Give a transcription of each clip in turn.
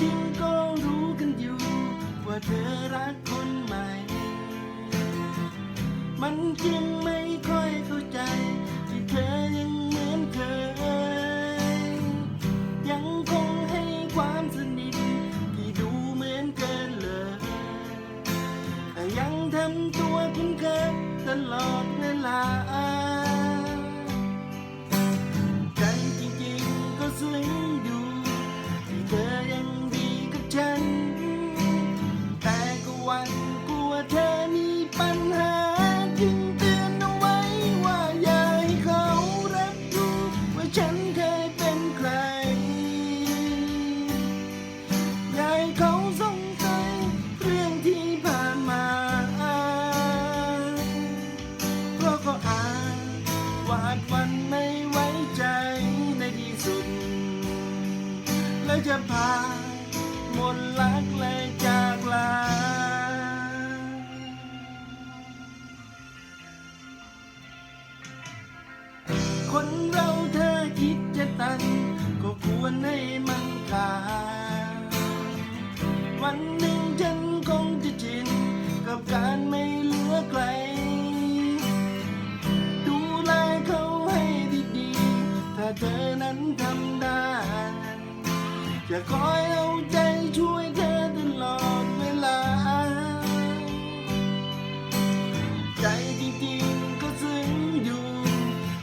จริงก็รู้กันอยู่ ว่าเธอรักคนใหม่ มันจึงไม่ค่อยเข้าใจ ที่เธอยังเหมือนเคย ยังคงให้ความสนิทที่ดูเหมือนเกินเลยแต่ยังทำตัวคุ้นเคยตลอดเวลาใจจริงๆก็ซึ้ง จะพาหมดรักและจากลา คนเราเธอคิดจะตัน ก็ควรให้มันขาดวันหนึ่งฉันคงจะชินกับการไม่เหลือใคร จะคอยเอาใจช่วยเธอตลอดเวลา ใจจริงๆก็ซึ้งอยู่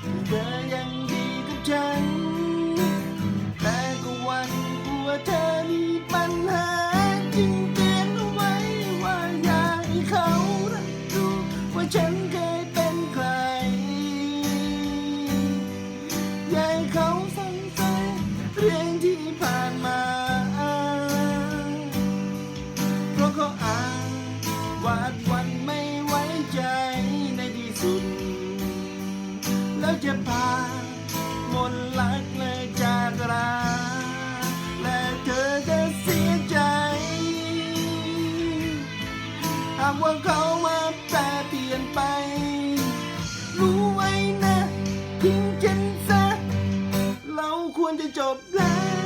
ที่เธอยังดีกับฉัน แต่ก็หวันกลัวเธอมีปัญหาจึงเตือนเอาไว้ว่าอย่าให้เขารับรู้ว่าฉัน จะพาหมนลักเลยจากราและเธอจะเสียใจ หากว่าเขามาแปรเปลี่ยนไป รู้ไว้นะทิ้งฉันซะ เราควรจะจบแล้ว